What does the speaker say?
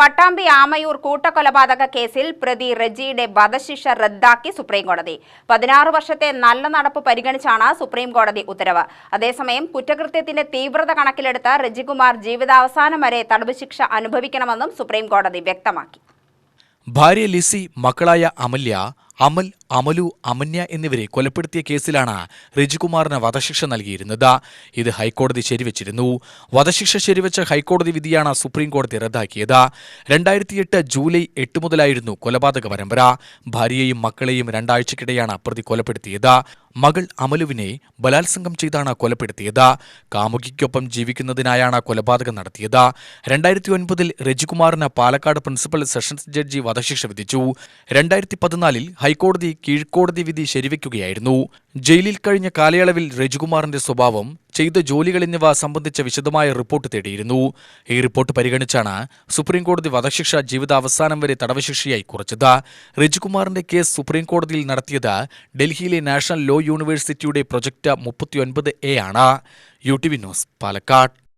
പട്ടാമ്പി ആമയൂർ കൂട്ടക്കൊലപാതക കേസിൽ പ്രതി റെജിയുടെ വധശിക്ഷ റദ്ദാക്കി സുപ്രീംകോടതി. പതിനാറ് വർഷത്തെ നല്ല നടപ്പ് പരിഗണിച്ചാണ് സുപ്രീംകോടതി ഉത്തരവ്. അതേസമയം കുറ്റകൃത്യത്തിന്റെ തീവ്രത കണക്കിലെടുത്ത് റെജികുമാർ ജീവിതാവസാനം വരെ തടവ് ശിക്ഷ അനുഭവിക്കണമെന്നും സുപ്രീംകോടതി വ്യക്തമാക്കി. ഭാര്യ ലിസി മക്കളായ അമല്യ അമൽ അമലു അമന്യ എന്നിവരെ കൊലപ്പെടുത്തിയ കേസിലാണ് റിജികുമാറിന് വധശിക്ഷ നൽകിയിരുന്നത്. ഇത് ഹൈക്കോടതി ശരിവച്ചിരുന്നു. വധശിക്ഷ ശരിവച്ച ഹൈക്കോടതി വിധിയാണ് സുപ്രീംകോടതി റദ്ദാക്കിയത്. രണ്ടായിരത്തിയെട്ട് ജൂലൈ എട്ട് മുതലായിരുന്നു കൊലപാതക പരമ്പര. ഭാര്യയെയും മക്കളെയും രണ്ടാഴ്ചക്കിടെയാണ് പ്രതി കൊലപ്പെടുത്തിയത്. മകൾ അമലുവിനെ ബലാത്സംഗം ചെയ്താണ് കൊലപ്പെടുത്തിയത്. കാമുകിക്കൊപ്പം ജീവിക്കുന്നതിനായാണ് കൊലപാതകം നടത്തിയത്. രണ്ടായിരത്തി ഒൻപതിൽ രജികുമാറിന് പാലക്കാട് പ്രിൻസിപ്പൽ സെഷൻസ് ജഡ്ജി വധശിക്ഷ വിധിച്ചു. രണ്ടായിരത്തി പതിനാലിൽ ഹൈക്കോടതി കീഴ്ക്കോടതി വിധി ശരിവയ്ക്കുകയായിരുന്നു ജയിലിൽ കഴിഞ്ഞ കാലയളവിൽ രജികുമാറിന്റെ സ്വഭാവം ചെയ്ത ജോലികൾ എന്നിവ സംബന്ധിച്ച വിശദമായ റിപ്പോർട്ട് തേടിയിരുന്നു. ഈ റിപ്പോർട്ട് പരിഗണിച്ചാണ് സുപ്രീംകോടതി വധശിക്ഷ ജീവിതാവസാനം വരെ തടവ് ശിക്ഷയായി കുറച്ചത്. രജികുമാറിന്റെ കേസ് സുപ്രീംകോടതിയിൽ നടത്തിയത് ഡൽഹിയിലെ നാഷണൽ ലോ യൂണിവേഴ്സിറ്റിയുടെ പ്രൊജക്ട് മുപ്പത്തിയൊൻപത് എ ആണ്. U T V news Palakkad.